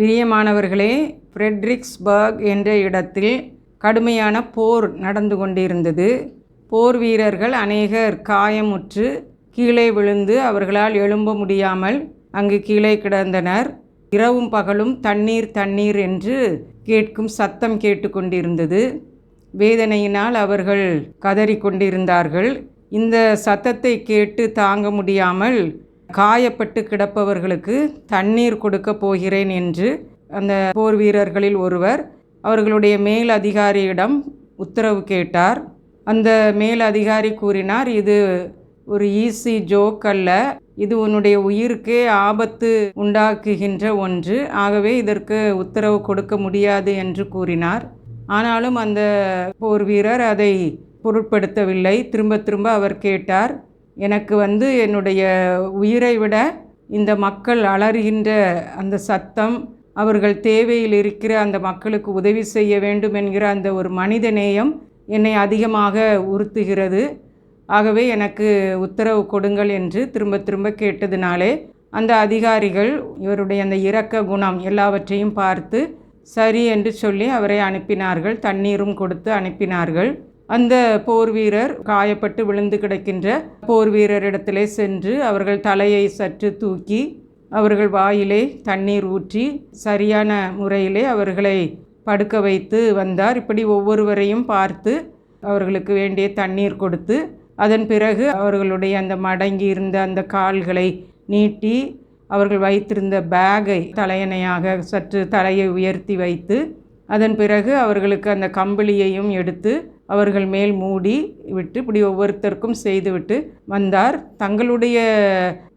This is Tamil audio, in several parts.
பிரியமானவர்களே ஃப்ரெட்ரிக்ஸ்பர்க் என்ற இடத்தில் கடுமையான போர் நடந்து கொண்டிருந்தது. போர் வீரர்கள் அநேகர் காயமுற்று கீழே விழுந்து அவர்களால் எழும்ப முடியாமல் அங்கு கீழே கிடந்தனர். இரவும் பகலும் தண்ணீர் தண்ணீர் என்று கேட்கும் சத்தம் கேட்டுக்கொண்டிருந்தது வேதனையினால் அவர்கள் கதறிக்கொண்டிருந்தார்கள் இந்த சத்தத்தை கேட்டு தாங்க முடியாமல் காயப்பட்டு கிடப்பவர்களுக்கு தண்ணீர் கொடுக்க போகிறேன் என்று அந்த போர் வீரர்களில் ஒருவர் அவர்களுடைய மேல் அதிகாரியிடம் உத்தரவு கேட்டார். அந்த மேல் அதிகாரி கூறினார் இது ஒரு ஈஸி ஜோக் அல்ல. இது உன்னுடைய உயிருக்கே ஆபத்து உண்டாக்குகின்ற ஒன்று. ஆகவே இதற்கு உத்தரவு கொடுக்க முடியாது என்று கூறினார். ஆனாலும் அந்த போர் வீரர் அதை பொருட்படுத்தவில்லை. திரும்ப திரும்ப அவர் கேட்டார் எனக்கு வந்து என்னுடைய உயிரை விட இந்த மக்கள் அலறுகின்ற அந்த சத்தம் அவர்கள் தேவையில் இருக்கிற அந்த மக்களுக்கு உதவி செய்ய வேண்டும் என்கிற அந்த ஒரு மனித நேயம் என்னை அதிகமாக உறுத்துகிறது. ஆகவே எனக்கு உத்தரவு கொடுங்கள் என்று திரும்ப திரும்ப கேட்டதினாலே அந்த அதிகாரிகள் இவருடைய அந்த இரக்க குணம் எல்லாவற்றையும் பார்த்து சரி என்று சொல்லி அவரை அனுப்பினார்கள் தண்ணீரும் கொடுத்து அனுப்பினார்கள். அந்த போர் வீரர் காயப்பட்டு விழுந்து கிடக்கின்ற போர் வீரரிடத்திலே சென்று அவர்கள் தலையை சற்று தூக்கி அவர்கள் வாயிலே தண்ணீர் ஊற்றி சரியான முறையிலே அவர்களை படுக்க வைத்து வந்தார். இப்படி ஒவ்வொருவரையும் பார்த்து அவர்களுக்கு வேண்டிய தண்ணீர் கொடுத்து அதன் பிறகு அவர்களுடைய அந்த மடங்கி இருந்த அந்த கால்களை நீட்டி அவர்கள் வைத்திருந்த பேகை தலையணையாக சற்று தலையை உயர்த்தி வைத்து அதன் பிறகு அவர்களுக்கு அந்த கம்பளியையும் எடுத்து அவர்கள் மேல் மூடி விட்டு இப்படி ஒவ்வொருத்தருக்கும் செய்துவிட்டு வந்தார். தங்களுடைய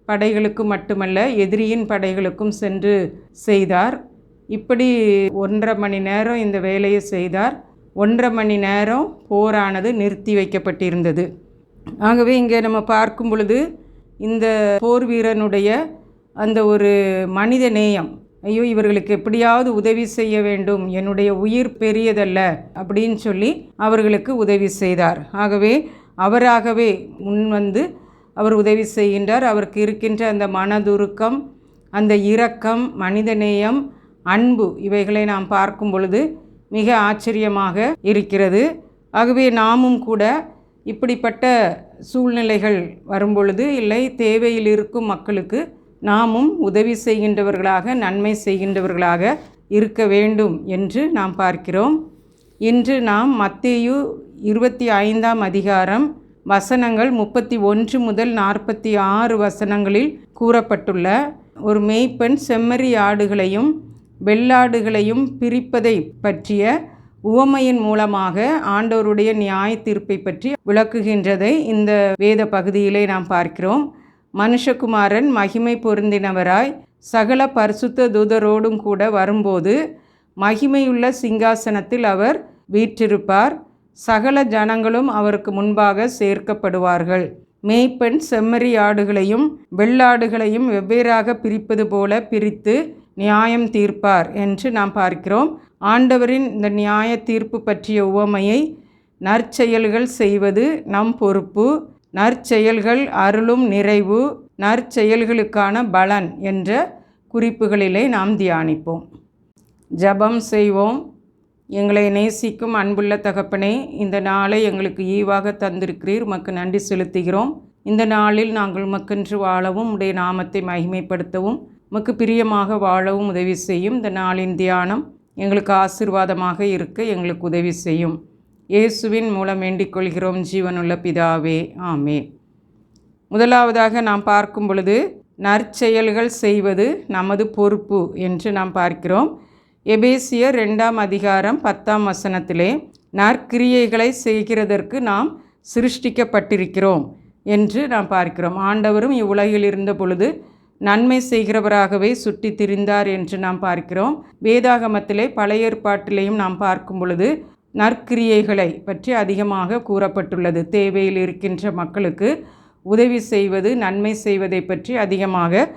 படைகளுக்கு மட்டுமல்ல எதிரியின் படைகளுக்கும் சென்று செய்தார். இப்படி ஒன்றரை மணி நேரம் இந்த வேலையை செய்தார். ஒன்றரை மணி நேரம் போரானது நிறுத்தி வைக்கப்பட்டிருந்தது. ஆகவே இங்கே நம்ம பார்க்கும் பொழுது இந்த போர் வீரனுடைய அந்த ஒரு மனித நேயம் ஐயோ இவர்களுக்கு எப்படியாவது உதவி செய்ய வேண்டும். என்னுடைய உயிர் பெரியதல்ல அப்படின்னு சொல்லி அவர்களுக்கு உதவி செய்தார். ஆகவே அவராகவே முன் வந்து அவர் உதவி செய்கின்றார். அவருக்கு இருக்கின்ற அந்த மனதுருக்கம் அந்த இரக்கம் மனிதநேயம் அன்பு இவைகளை நாம் பார்க்கும் பொழுது மிக ஆச்சரியமாக இருக்கிறது. ஆகவே நாமும் கூட இப்படிப்பட்ட சூழ்நிலைகள் வரும்பொழுது இல்லை தேவையில் இருக்கும் மக்களுக்கு நாமும் உதவி செய்கின்றவர்களாக நன்மை செய்கின்றவர்களாக இருக்க வேண்டும் என்று நாம் பார்க்கிறோம். இன்று நாம் மத்தேயு இருபத்தி ஐந்தாம் அதிகாரம் வசனங்கள் முப்பத்தி ஒன்று முதல் நாற்பத்தி ஆறு வசனங்களில் கூறப்பட்டுள்ள ஒரு மெய்ப்பெண் செம்மறி ஆடுகளையும் வெள்ளாடுகளையும் பிரிப்பதை பற்றிய உவமையின் மூலமாக ஆண்டவருடைய நியாய தீர்ப்பை பற்றி விளக்குகின்றதை இந்த வேத பகுதியிலே நாம் பார்க்கிறோம். மனுஷகுமாரன் மகிமை பொருந்தினவராய் சகல பரிசுத்த தூதரோடும் கூட வரும்போது மகிமையுள்ள சிங்காசனத்தில் அவர் வீற்றிருப்பார். சகல ஜனங்களும் அவருக்கு முன்பாக சேர்க்கப்படுவார்கள். மேய்ப்பெண் செம்மறி ஆடுகளையும் வெள்ளாடுகளையும் வெவ்வேறாக பிரிப்பது போல பிரித்து நியாயம் தீர்ப்பார் என்று நாம் பார்க்கிறோம். ஆண்டவரின் இந்த நியாய தீர்ப்பு பற்றிய உவமையை நற்செயல்கள் செய்வது நம் பொறுப்பு. நற்செயல்கள் அருளும் நிறைவு நற்செயல்களுக்கான பலன் என்ற குறிப்புகளிலே நாம் தியானிப்போம். ஜபம் செய்வோம். எங்களை நேசிக்கும் அன்புள்ள தகப்பனே இந்த நாளை எங்களுக்கு ஈவாக தந்திருக்கிறீர். உமக்கு நன்றி செலுத்துகிறோம். இந்த நாளில் நாங்கள் மக்கென்று வாழவும் உடைய நாமத்தை மகிமைப்படுத்தவும் உமக்கு பிரியமாக வாழவும் உதவி செய்யும். இந்த நாளின் தியானம் எங்களுக்கு ஆசிர்வாதமாக இருக்க எங்களுக்கு உதவி செய்யும். இயேசுவின் மூலம் வேண்டிக் கொள்கிறோம் ஜீவனுள்ள பிதாவே ஆமே முதலாவதாக நாம் பார்க்கும் பொழுது நற்செயல்கள் செய்வது நமது பொறுப்பு என்று நாம் பார்க்கிறோம். எபேசியர் ரெண்டாம் அதிகாரம் பத்தாம் வசனத்திலே நற்கிரியைகளை செய்கிறதற்கு நாம் சிருஷ்டிக்கப்பட்டிருக்கிறோம் என்று நாம் பார்க்கிறோம். ஆண்டவரும் இவ்வுலகில் இருந்த பொழுது நன்மை செய்கிறவராகவே சுற்றி திரிந்தார் என்று நாம் பார்க்கிறோம். வேதாகமத்திலே பழைய ஏற்பாட்டிலேயும் நாம் பார்க்கும் பொழுது நற்கிரியைகளை பற்றி அதிகமாக கூறப்பட்டுள்ளது. தேவையில் இருக்கின்ற மக்களுக்கு உதவி செய்வது நன்மை செய்வதை பற்றி அதிகமாக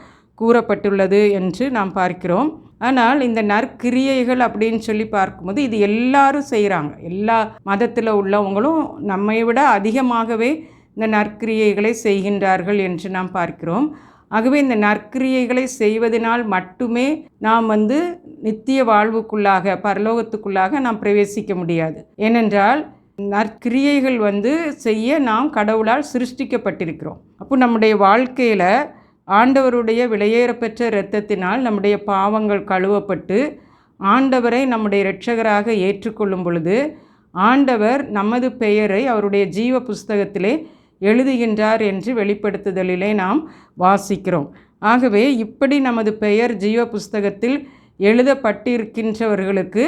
கூறப்பட்டுள்ளது என்று நாம் பார்க்கிறோம். ஆனால் இந்த நற்கிரியைகள் அப்படின்னு சொல்லி பார்க்கும்போது இது எல்லாரும் செய்கிறாங்க எல்லா மதத்தில் உள்ளவங்களும் நம்மை விட அதிகமாகவே இந்த நற்கிரியைகளை செய்கின்றார்கள் என்று நாம் பார்க்கிறோம். ஆகவே இந்த நற்கிரியைகளை செய்வதனால் மட்டுமே நாம் வந்து நித்திய வாழ்வுக்குள்ளாக பரலோகத்துக்குள்ளாக நாம் பிரவேசிக்க முடியாது. ஏனென்றால் நற்கிரியைகள் வந்து செய்ய நாம் கடவுளால் சிருஷ்டிக்கப்பட்டிருக்கிறோம். அப்போ நம்முடைய வாழ்க்கையில் ஆண்டவருடைய விலையேறப்பெற்ற இரத்தத்தினால் நம்முடைய பாவங்கள் கழுவப்பட்டு ஆண்டவரை நம்முடைய இரட்சகராக ஏற்றுக்கொள்ளும் பொழுது ஆண்டவர் நமது பெயரை அவருடைய ஜீவ புஸ்தகத்திலே எழுதுகின்றார் என்று வெளிப்படுத்துதலிலே நாம் வாசிக்கிறோம். ஆகவே இப்படி நமது பெயர் ஜீவ புஸ்தகத்தில் எழுதப்பட்டிருக்கின்றவர்களுக்கு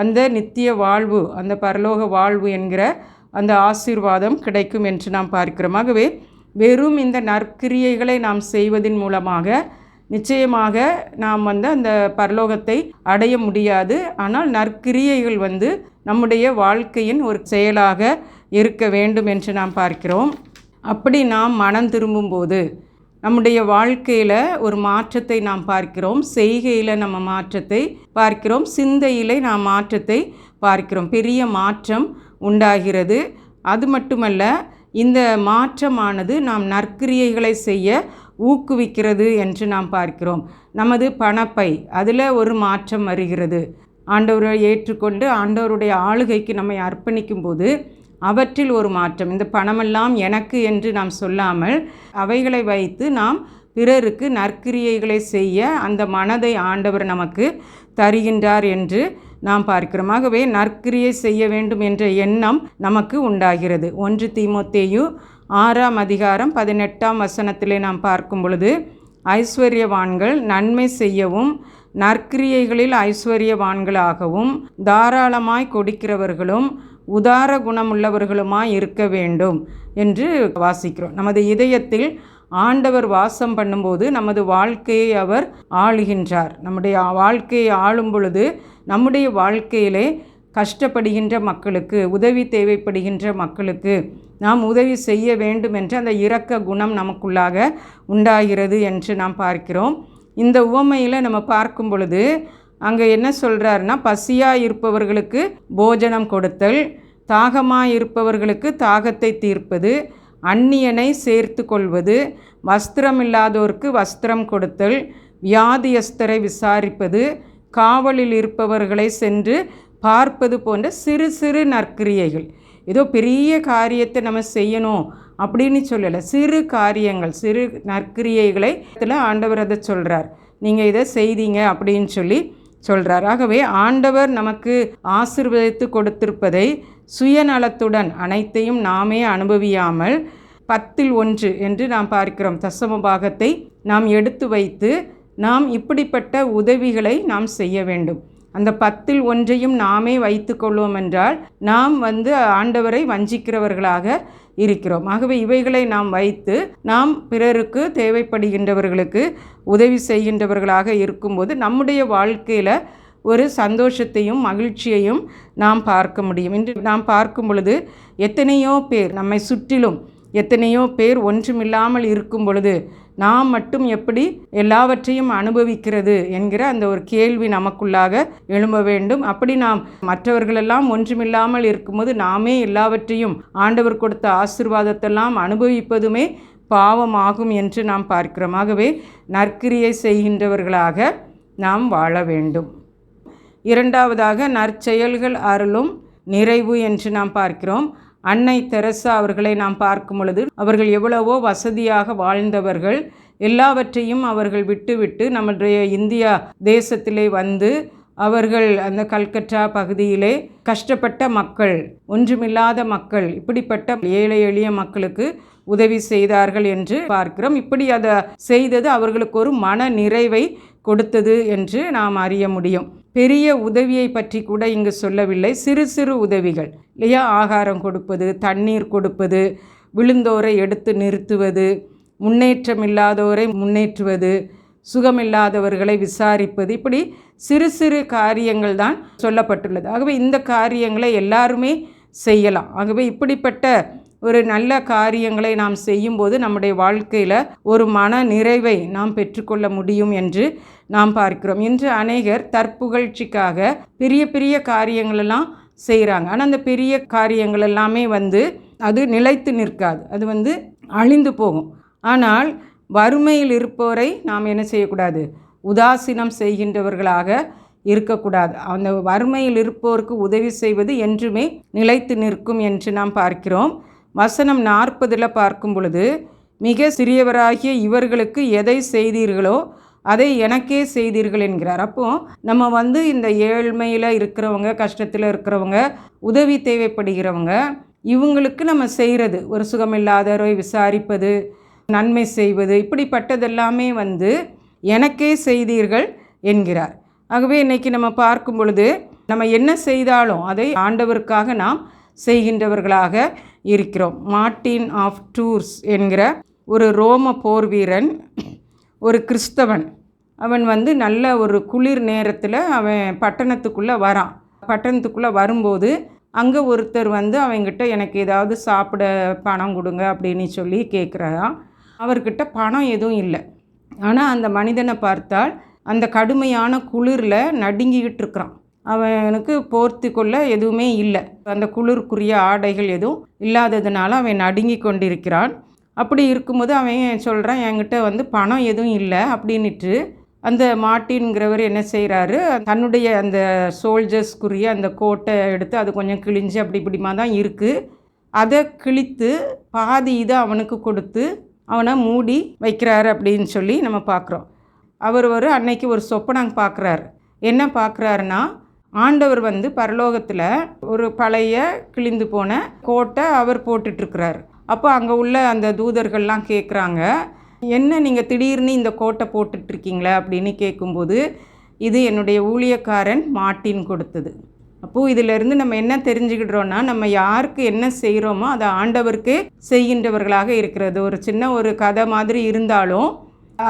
அந்த நித்திய வாழ்வு அந்த பரலோக வாழ்வு என்கிற அந்த ஆசீர்வாதம் கிடைக்கும் என்று நாம் பார்க்கிறோம். ஆகவே வெறும் இந்த நற்கிரியைகளை நாம் செய்வதன் மூலமாக நிச்சயமாக நாம் வந்து அந்த பரலோகத்தை அடைய முடியாது. ஆனால் நற்கிரியைகள் வந்து நம்முடைய வாழ்க்கையின் ஒரு செயலாக இருக்க வேண்டும் என்று நாம் பார்க்கிறோம். அப்படி நாம் மனம் திரும்பும்போது நம்முடைய வாழ்க்கையில் ஒரு மாற்றத்தை நாம் பார்க்கிறோம். செய்கையில் நம்ம மாற்றத்தை பார்க்கிறோம். சிந்தையிலே நாம் மாற்றத்தை பார்க்கிறோம். பெரிய மாற்றம் உண்டாகிறது. அது மட்டுமல்ல இந்த மாற்றமானது நாம் நற்கிரியைகளை செய்ய ஊக்குவிக்கிறது என்று நாம் பார்க்கிறோம். நமது பணப்பை அதில் ஒரு மாற்றம் வருகிறது. ஆண்டவரை ஏற்றுக்கொண்டு ஆண்டவருடைய ஆளுகைக்கு நம்மை அர்ப்பணிக்கும் போது அவற்றில் ஒரு மாற்றம். இந்த பணமெல்லாம் எனக்கு என்று நாம் சொல்லாமல் அவைகளை வைத்து நாம் பிறருக்கு நற்கிரியைகளை செய்ய அந்த மனதை ஆண்டவர் நமக்கு தருகின்றார் என்று நாம் பார்க்கிறோம். ஆகவே நற்கிரியை செய்ய வேண்டும் என்ற எண்ணம் நமக்கு உண்டாகிறது. ஒன்று தீமோத்தேயு ஆறாம் அதிகாரம் பதினெட்டாம் வசனத்திலே நாம் பார்க்கும் பொழுது ஐஸ்வர்யவான்கள் நன்மை செய்யவும் நற்கிரியைகளில் ஐஸ்வர்யவான்களாகவும் தாராளமாய் கொடுக்கிறவர்களும் உதார குணமுள்ளவர்களுமாய் இருக்க வேண்டும் என்று வாசிக்கிறோம். நமது இதயத்தில் ஆண்டவர் வாசம் பண்ணும்போது நமது வாழ்க்கையை அவர் ஆளுகின்றார். நம்முடைய வாழ்க்கையை ஆளும் பொழுது நம்முடைய வாழ்க்கையிலே கஷ்டப்படுகின்ற மக்களுக்கு உதவி தேவைப்படுகின்ற மக்களுக்கு நாம் உதவி செய்ய வேண்டும் என்று அந்த இரக்க குணம் நமக்குள்ளாக உண்டாகிறது என்று நாம் பார்க்கிறோம். இந்த உவமையில் நம்ம பார்க்கும் பொழுது அங்கே என்ன சொல்கிறாருன்னா பசியாக இருப்பவர்களுக்கு போஜனம் கொடுத்தல் தாகமாக இருப்பவர்களுக்கு தாகத்தை தீர்ப்பது அந்நியனை சேர்த்து கொள்வது வஸ்திரம் இல்லாதோருக்கு வஸ்திரம் கொடுத்தல் வியாதியஸ்தரை விசாரிப்பது காவலில் இருப்பவர்களை சென்று பார்ப்பது போன்ற சிறு சிறு நற்கிரியைகள். ஏதோ பெரிய காரியத்தை நம்ம செய்யணும் அப்படின்னு சொல்லலை. சிறு காரியங்கள் சிறு நற்கிரியைகளை இதில் ஆண்டவர் அதை சொல்கிறார் நீங்கள் இதை செய்தீங்க அப்படின்னு சொல்லி சொல்கிறார் ஆகவே ஆண்டவர் நமக்கு ஆசிர்வதித்து கொடுத்திருப்பதை சுயநலத்துடன் அனைத்தையும் நாமே அனுபவியாமல் பத்தில் ஒன்று என்று நாம் பார்க்கிறோம். தசம பாகத்தை நாம் எடுத்து வைத்து நாம் இப்படிப்பட்ட உதவிகளை நாம் செய்ய வேண்டும். அந்த பத்தில் ஒன்றையும் நாமே வைத்து கொள்வோம் என்றால் நாம் வந்து ஆண்டவரை வஞ்சிக்கிறவர்களாக இருக்கிறோம். ஆகவே இவைகளை நாம் வைத்து நாம் பிறருக்கு தேவைப்படுகின்றவர்களுக்கு உதவி செய்கின்றவர்களாக இருக்கும்போது நம்முடைய வாழ்க்கையில் ஒரு சந்தோஷத்தையும் மகிழ்ச்சியையும் நாம் பார்க்க முடியும். இன்று நாம் பார்க்கும் பொழுது எத்தனையோ பேர் நம்மை சுற்றிலும் எத்தனையோ பேர் ஒன்றுமில்லாமல் இருக்கும் பொழுது நாம் மட்டும் எப்படி எல்லாவற்றையும் அனுபவிக்கிறது என்கிற அந்த ஒரு கேள்வி நமக்குள்ளாக எழும்ப வேண்டும். அப்படி நாம் மற்றவர்களெல்லாம் ஒன்றுமில்லாமல் இருக்கும்போது நாமே எல்லாவற்றையும் ஆண்டவர் கொடுத்த ஆசிர்வாதத்தெல்லாம் அனுபவிப்பதுமே பாவமாகும் என்று நாம் பார்க்கிறோம் ஆகவே நற்கிரியை செய்கின்றவர்களாக நாம் வாழ வேண்டும். இரண்டாவதாக நற்செயல்கள் அருளும் நிறைவு என்று நாம் பார்க்கிறோம். அன்னை தெரசா அவர்களை நாம் பார்க்கும் பொழுது அவர்கள் எவ்வளவோ வசதியாக வாழ்ந்தவர்கள். எல்லாவற்றையும் அவர்கள் விட்டுவிட்டு நம்முடைய இந்தியா தேசத்திலே வந்து அவர்கள் அந்த கல்கட்டா பகுதியிலே கஷ்டப்பட்ட மக்கள் ஒன்றுமில்லாத மக்கள் இப்படிப்பட்ட ஏழை எளிய மக்களுக்கு உதவி செய்தார்கள் என்று பார்க்கிறோம். இப்படி அதை செய்தது அவர்களுக்கு ஒரு மன நிறைவை கொடுத்தது என்று நாம் அறிய முடியும். பெரிய உதவியை பற்றி கூட இங்கு சொல்லவில்லை. சிறு சிறு உதவிகள். இல்லையா? ஆகாரம் கொடுப்பது தண்ணீர் கொடுப்பது விழுந்தோரை எடுத்து நிறுத்துவது முன்னேற்றம் இல்லாதோரை முன்னேற்றுவது சுகமில்லாதவர்களை விசாரிப்பது. இப்படி சிறு சிறு காரியங்கள் தான் சொல்லப்பட்டுள்ளது. ஆகவே இந்த காரியங்களை எல்லாருமே செய்யலாம். ஆகவே இப்படிப்பட்ட ஒரு நல்ல காரியங்களை நாம் செய்யும்போது நம்முடைய வாழ்க்கையில் ஒரு மன நிறைவை நாம் பெற்றுக்கொள்ள முடியும் என்று நாம் பார்க்கிறோம். இன்று அநேகர் தற்புகழ்ச்சிக்காக பெரிய பெரிய காரியங்களெல்லாம் செய்கிறாங்க ஆனால் அந்த பெரிய காரியங்கள் எல்லாமே வந்து அது நிலைத்து நிற்காது. அது வந்து அழிந்து போகும். ஆனால் வறுமையில் இருப்போரை நாம் என்ன செய்யக்கூடாது? உதாசீனம் செய்கின்றவர்களாக இருக்கக்கூடாது. அந்த வறுமையில் இருப்போருக்கு உதவி செய்வது என்றுமே நிலைத்து நிற்கும் என்று நாம் பார்க்கிறோம். வசனம் நாற்பதில் பார்க்கும் பொழுது மிக சிறியவராகிய இவர்களுக்கு எதை செய்தீர்களோ அதை எனக்கே செய்தீர்கள் என்கிறார். அப்போது நம்ம வந்து இந்த ஏழ்மையில் இருக்கிறவங்க கஷ்டத்தில் இருக்கிறவங்க உதவி தேவைப்படுகிறவங்க இவங்களுக்கு நம்ம செய்கிறது ஒரு சுகமில்லாதவரை விசாரிப்பது நன்மை செய்வது இப்படிப்பட்டதெல்லாமே வந்து எனக்கே செய்தீர்கள் என்கிறார். ஆகவே இன்றைக்கி நம்ம பார்க்கும் பொழுது நம்ம என்ன செய்தாலும் அதை ஆண்டவருக்காக நாம் செய்கின்றவர்களாக இருக்கிறோம். மார்ட்டின் ஆஃப் டூர்ஸ் என்கிற ஒரு ரோம போர் வீரன் ஒரு கிறிஸ்தவன். அவன் வந்து நல்ல ஒரு குளிர் நேரத்தில் அவன் பட்டணத்துக்குள்ளே வரான். பட்டணத்துக்குள்ளே வரும்போது அங்கே ஒருத்தர் வந்து அவங்கிட்ட எனக்கு ஏதாவது சாப்பிட பணம் கொடுங்க அப்படின்னு சொல்லி கேட்குறாராம் அவர்கிட்ட பணம் எதுவும் இல்லை. ஆனால் அந்த மனிதனை பார்த்தால் அந்த கடுமையான குளிரில் நடுங்கிக்கிட்டு இருக்கிறான். அவனுக்கு போர்த்தி கொள்ள எதுவுமே இல்லை. அந்த குளிருக்குரிய ஆடைகள் எதுவும் இல்லாததுனால அவன் நடுங்கி கொண்டிருக்கிறான். அப்படி இருக்கும்போது அவன் சொல்கிறான் என்கிட்ட வந்து பணம் எதுவும் இல்லை அப்படின்னுட்டு அந்த மாட்டின்கிறவர் என்ன செய்கிறாரு தன்னுடைய அந்த சோல்ஜர்ஸ்க்குரிய அந்த கோட்டை எடுத்து அது கொஞ்சம் கிழிஞ்சு அப்படி இப்படிமா தான் இருக்குது அதை கிழித்து பாதி இதை அவனுக்கு கொடுத்து அவனை மூடி வைக்கிறாரு அப்படின்னு சொல்லி நம்ம பார்க்குறோம். அவர் ஒரு அன்னைக்கு ஒரு சொப்பனாங்க பார்க்குறாரு. என்ன பார்க்குறாருன்னா ஆண்டவர் வந்து பரலோகத்தில் ஒரு பழைய கிழிந்து போன கோட்டை அவர் போட்டுட்ருக்கிறார். அப்போ அங்கே உள்ள அந்த தூதர்கள்லாம் கேட்குறாங்க என்ன நீங்கள் திடீர்னு இந்த கோட்டை போட்டுட்ருக்கீங்களே? அப்படின்னு கேட்கும்போது இது என்னுடைய ஊழியக்காரன் மாட்டின் கொடுத்தது. அப்போது இதிலிருந்து நம்ம என்ன தெரிஞ்சுக்கிடுறோன்னா நம்ம யாருக்கு என்ன செய்கிறோமோ அதை ஆண்டவருக்கே செய்கின்றவர்களாக இருக்கிறது. ஒரு சின்ன ஒரு கதை மாதிரி இருந்தாலும்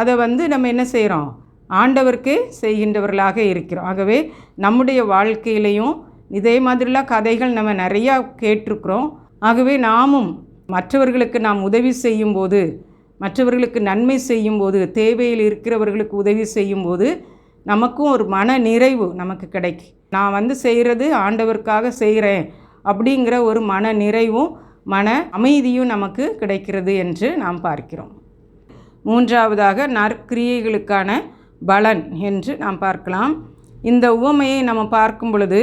அதை வந்து நம்ம என்ன செய்கிறோம் ஆண்டவருக்கே செய்கின்றவர்களாக இருக்கிறோம். ஆகவே நம்முடைய வாழ்க்கையிலையும் இதே மாதிரிலாம் கதைகள் நம்ம நிறையா கேட்டிருக்கிறோம். ஆகவே நாமும் மற்றவர்களுக்கு நாம் உதவி செய்யும்போது மற்றவர்களுக்கு நன்மை செய்யும்போது தேவையில் இருக்கிறவர்களுக்கு உதவி செய்யும்போது நமக்கும் ஒரு மன நிறைவு நமக்கு கிடைக்கும். நான் வந்து செய்கிறது ஆண்டவருக்காக செய்கிறேன் அப்படிங்கிற ஒரு மன நிறைவும் மன அமைதியும் நமக்கு கிடைக்கிறது என்று நாம் பார்க்கிறோம். மூன்றாவதாக நற்கிரியைகளுக்கான பலன் என்று நாம் பார்க்கலாம். இந்த உவமையை நம்ம பார்க்கும் பொழுது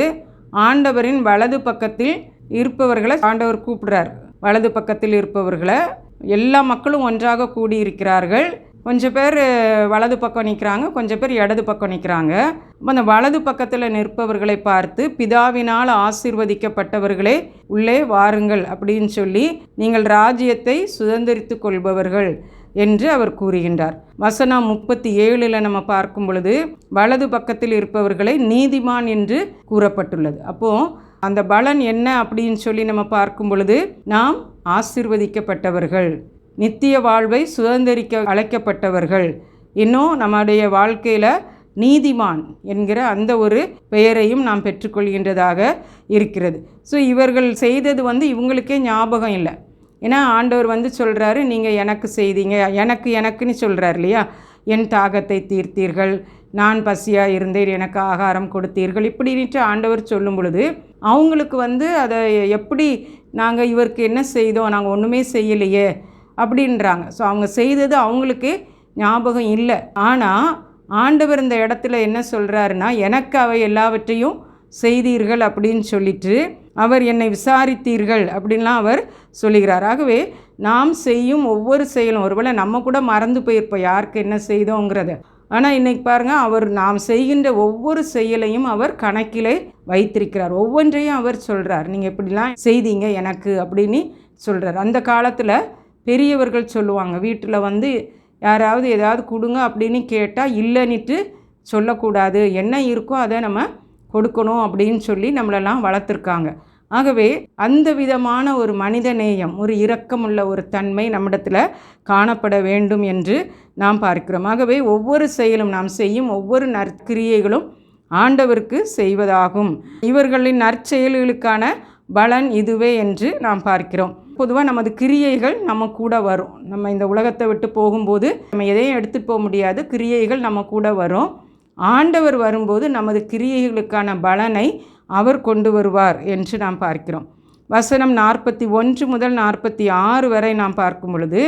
ஆண்டவரின் வலது பக்கத்தில் இருப்பவர்களை ஆண்டவர் கூப்பிடுறார். வலது பக்கத்தில் இருப்பவர்களை எல்லா மக்களும் ஒன்றாக கூடியிருக்கிறார்கள். கொஞ்சம் பேர் வலது பக்கம் நிற்கிறாங்க கொஞ்சம் பேர் இடது பக்கம் நிற்கிறாங்க அந்த வலது பக்கத்தில் நிற்பவர்களை பார்த்து பிதாவினால் ஆசிர்வதிக்கப்பட்டவர்களே உள்ளே வாருங்கள் அப்படின்னு சொல்லி நீங்கள் ராஜ்யத்தை சுதந்திரித்து கொள்பவர்கள் என்று அவர் கூறுகின்றார். வசனம் முப்பத்தி ஏழில் நம்ம பார்க்கும் பொழுது வலது பக்கத்தில் இருப்பவர்களை நீதிமான் என்று கூறப்பட்டுள்ளது. அப்போது அந்த பலன் என்ன அப்படின்னு சொல்லி நம்ம பார்க்கும் பொழுது நாம் ஆசிர்வதிக்கப்பட்டவர்கள் நித்திய வாழ்வை சுதந்திரிக்க அழைக்கப்பட்டவர்கள் இன்னும் நம்முடைய வாழ்க்கையில் நீதிமான் என்கிற அந்த ஒரு பெயரையும் நாம் பெற்றுக்கொள்கின்றதாக இருக்கிறது. ஸோ இவர்கள் செய்தது வந்து இவங்களுக்கே ஞாபகம் இல்லை. ஏன்னா ஆண்டவர் வந்து சொல்கிறாரு நீங்கள் எனக்கு செய்தீங்க எனக்கு எனக்குன்னு சொல்கிறார் இல்லையா? என் தாகத்தை தீர்த்தீர்கள் நான் பசியாக இருந்தேன் எனக்கு ஆகாரம் கொடுத்தீர்கள். இப்படின்ட்டு ஆண்டவர் சொல்லும் பொழுது அவங்களுக்கு வந்து அதை எப்படி நாங்கள் இவருக்கு என்ன செய்தோம் நாங்கள் ஒன்றுமே செய்யலையே அப்படின்றாங்க. ஸோ அவங்க செய்தது அவங்களுக்கு ஞாபகம் இல்லை. ஆனால் ஆண்டவர் இந்த இடத்துல என்ன சொல்கிறாருன்னா எனக்கு அவை எல்லாவற்றையும் செய்தீர்கள் அப்படின்னு சொல்லிட்டு அவர் என்னை விசாரித்தீர்கள் அப்படின்லாம் அவர் சொல்லுகிறார். ஆகவே நாம் செய்யும் ஒவ்வொரு செயலும் ஒருவேளை நம்ம கூட மறந்து போயிருப்போம் யாருக்கு என்ன செய்தோங்கிறத. ஆனால் இன்றைக்கி பாருங்கள் அவர் நாம் செய்கின்ற ஒவ்வொரு செயலையும் அவர் கணக்கிலே வைத்திருக்கிறார். ஒவ்வொன்றையும் அவர் சொல்கிறார் நீங்கள் இப்படிலாம் செய்தீங்க எனக்கு அப்படின்னு சொல்கிறார் அந்த காலத்தில் பெரியவர்கள் சொல்லுவாங்க வீட்டில் வந்து யாராவது ஏதாவது கொடுங்க அப்படின்னு கேட்டால் இல்லைன்னுட்டு சொல்லக்கூடாது. என்ன இருக்கோ அதை நம்ம கொடுக்கணும் அப்படின்னு சொல்லி நம்மளெல்லாம் வளர்த்துருக்காங்க. ஆகவே அந்த விதமான ஒரு மனித நேயம் ஒரு இரக்கமுள்ள ஒரு தன்மை நம்மிடத்தில் காணப்பட வேண்டும் என்று நாம் பார்க்கிறோம். ஆகவே ஒவ்வொரு செயலும் நாம் செய்யும் ஒவ்வொரு நற்கிரியைகளும் ஆண்டவருக்கு செய்வதாகும். இவர்களின் நற்செயல்களுக்கான பலன் இதுவே என்று நாம் பார்க்கிறோம். பொதுவாக நமது கிரியைகள் நம்ம கூட வரும். நம்ம இந்த உலகத்தை விட்டு போகும்போது நம்ம எதையும் எடுத்துகிட்டு போக முடியாது. கிரியைகள் நம்ம கூட வரும். ஆண்டவர் வரும்போது நமது கிரியைகளுக்கான பலனை அவர் கொண்டு வருவார் என்று நாம் பார்க்கிறோம். வசனம் நாற்பத்தி ஒன்று முதல் நாற்பத்தி ஆறு வரை நாம் பார்க்கும் பொழுது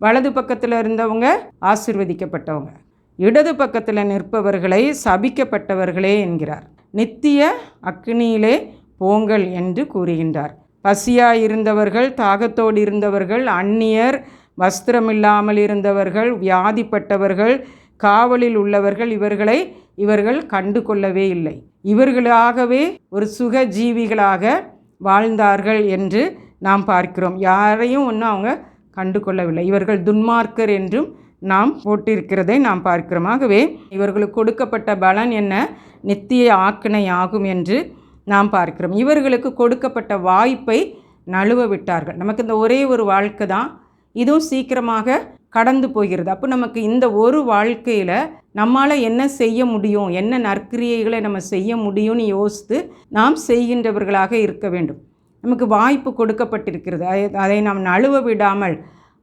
வலது பக்கத்தில் இருந்தவங்க ஆசிர்வதிக்கப்பட்டவங்க இடது பக்கத்தில் நிற்பவர்களை சபிக்கப்பட்டவர்களே என்கிறார். நித்திய அக்னியிலே போங்கள் என்று கூறுகின்றார். பசியாக இருந்தவர்கள் தாகத்தோடு இருந்தவர்கள் அந்நியர் வஸ்திரமில்லாமல் இருந்தவர்கள் வியாதிப்பட்டவர்கள் காவலில் உள்ளவர்கள் இவர்களை இவர்கள் கண்டு கொள்ளவே இல்லை. இவர்களாகவே ஒரு சுக ஜீவிகளாக வாழ்ந்தார்கள் என்று நாம் பார்க்கிறோம். யாரையும் ஒன்றும் அவங்க கண்டு கொள்ளவில்லை இவர்கள் துன்மார்க்கர் என்றும் நாம் போட்டிருக்கிறதை நாம் பார்க்கிறோம். ஆகவே இவர்களுக்கு கொடுக்கப்பட்ட பலன் என்ன? நித்திய ஆக்கினை ஆகும் என்று நாம் பார்க்கிறோம். இவர்களுக்கு கொடுக்கப்பட்ட வாய்ப்பை நழுவ விட்டார்கள். நமக்கு இந்த ஒரே ஒரு வாழ்க்கை தான். இதுவும் சீக்கிரமாக கடந்து போகிறது. அப்போ நமக்கு இந்த ஒரு வாழ்க்கையில் நம்மால் என்ன செய்ய முடியும்? என்ன நற்கிரியைகளை நம்ம செய்ய முடியும்னு யோசித்து நாம் செய்கின்றவர்களாக இருக்க வேண்டும். நமக்கு வாய்ப்பு கொடுக்கப்பட்டிருக்கிறது. அதை அதை நாம் நழுவ விடாமல்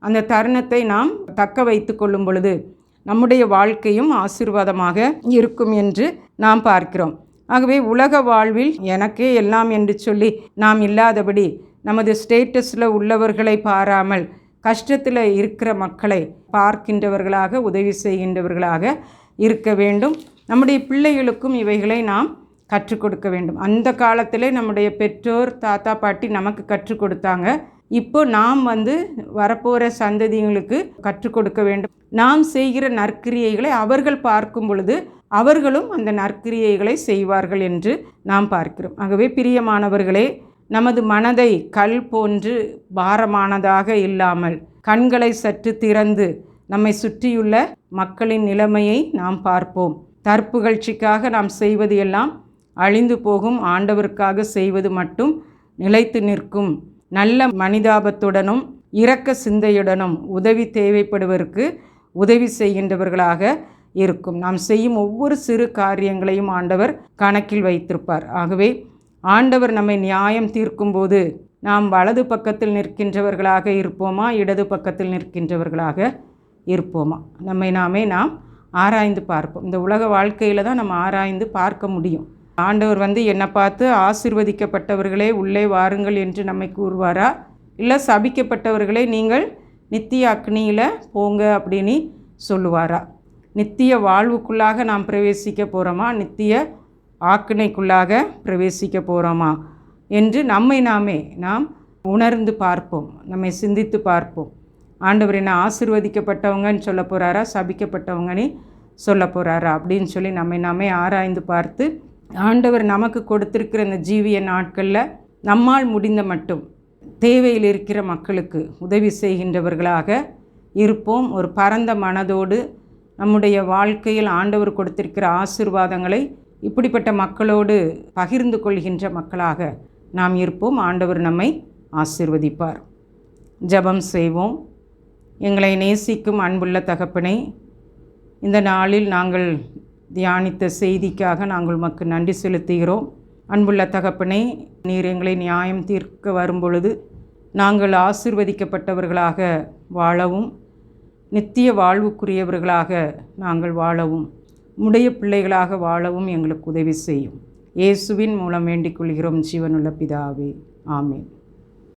அந்த தருணத்தை நாம் தக்க வைத்து கொள்ளும் பொழுது நம்முடைய வாழ்க்கையும் ஆசீர்வாதமாக இருக்கும் என்று நாம் பார்க்கிறோம். ஆகவே உலக வாழ்வில் எனக்கே எல்லாம் என்று சொல்லி நாம் இல்லாதபடி நமது ஸ்டேட்டஸில் உள்ளவர்களை பாராமல் கஷ்டத்தில் இருக்கிற மக்களை பார்க்கின்றவர்களாக உதவி செய்கின்றவர்களாக இருக்க வேண்டும். நம்முடைய பிள்ளைகளுக்கும் இவைகளை நாம் கற்றுக் கொடுக்க வேண்டும். அந்த காலத்திலே நம்முடைய பெற்றோர் தாத்தா பாட்டி நமக்கு கற்றுக் கொடுத்தாங்க. இப்போ நாம் வந்து வரப்போகிற சந்ததிகளுக்கு கற்றுக் கொடுக்க வேண்டும். நாம் செய்கிற நற்கிரியைகளை அவர்கள் பார்க்கும் பொழுது அவர்களும் அந்த நற்கிரியைகளை செய்வார்கள் என்று நாம் பார்க்கிறோம். ஆகவே பிரியமானவர்களே நமது மனதை கல் போன்று பாரமானதாக இல்லாமல் கண்களை சற்று திறந்து நம்மை சுற்றியுள்ள மக்களின் நிலைமையை நாம் பார்ப்போம். தற்புகழ்ச்சிக்காக நாம் செய்வது எல்லாம் அழிந்து போகும் ஆண்டவருக்காக செய்வது மட்டும் நிலைத்து நிற்கும். நல்ல மனிதாபத்துடனும் இரக்க சிந்தையுடனும் உதவி தேவைப்படுவதற்கு உதவி செய்கின்றவர்களாக இருக்கும். நாம் செய்யும் ஒவ்வொரு சிறு காரியங்களையும் ஆண்டவர் கணக்கில் வைத்திருப்பார். ஆகவே ஆண்டவர் நம்மை நியாயம் தீர்க்கும்போது நாம் வலது பக்கத்தில் நிற்கின்றவர்களாக இருப்போமா இடது பக்கத்தில் நிற்கின்றவர்களாக இருப்போமா? நம்மை நாமே நாம் ஆராய்ந்து பார்ப்போம். இந்த உலக வாழ்க்கையில் தான் நம்ம ஆராய்ந்து பார்க்க முடியும். ஆண்டவர் வந்து என்னை பார்த்து ஆசிர்வதிக்கப்பட்டவர்களே உள்ளே வாருங்கள் என்று நம்மை கூறுவாரா? இல்லை சபிக்கப்பட்டவர்களே நீங்கள் நித்திய அக்னியில் போங்க அப்படின்னு சொல்லுவாரா? நித்திய வாழ்வுக்குள்ளாக நாம் பிரவேசிக்க போகிறோமா நித்திய ஆக்கினைக்குள்ளாக பிரவேசிக்க போகிறோமா என்று நம்மை நாமே நாம் உணர்ந்து பார்ப்போம். நம்மை சிந்தித்து பார்ப்போம். ஆண்டவர் என்ன ஆசிர்வதிக்கப்பட்டவங்கன்னு சொல்ல போகிறாரா சபிக்கப்பட்டவங்கன்னு சொல்ல போகிறாரா அப்படின்னு சொல்லி நம்மை நாமே ஆராய்ந்து பார்த்து ஆண்டவர் நமக்கு கொடுத்துருக்கிற இந்த ஜீவிய நாட்களில் நம்மால் முடிந்த மட்டும் தேவையில் இருக்கிற மக்களுக்கு உதவி செய்கின்றவர்களாக இருப்போம். ஒரு பரந்த மனதோடு நம்முடைய வாழ்க்கையில் ஆண்டவர் கொடுத்திருக்கிற ஆசிர்வாதங்களை இப்படிப்பட்ட மக்களோடு பகிர்ந்து கொள்கின்ற மக்களாக நாம் இருப்போம். ஆண்டவர் நம்மை ஆசிர்வதிப்பார். ஜெபம் செய்வோம். எங்களை நேசிக்கும் அன்புள்ள தகப்பனை இந்த நாளில் நாங்கள் தியானித்த செய்திக்காக நாங்கள் உமக்கு நன்றி செலுத்துகிறோம். அன்புள்ள தகப்பனை நீர் எங்களை நியாயம் தீர்க்க வரும்பொழுது நாங்கள் ஆசிர்வதிக்கப்பட்டவர்களாக வாழவும் நித்திய வாழ்வுக்குரியவர்களாக நாங்கள் வாழவும். உடைய பிள்ளைகளாக வாழவும் எங்களுக்கு உதவி செய்யும். இயேசுவின் மூலம் வேண்டிக் கொள்கிறோம் ஜீவனுள்ள பிதாவே. ஆமேன்.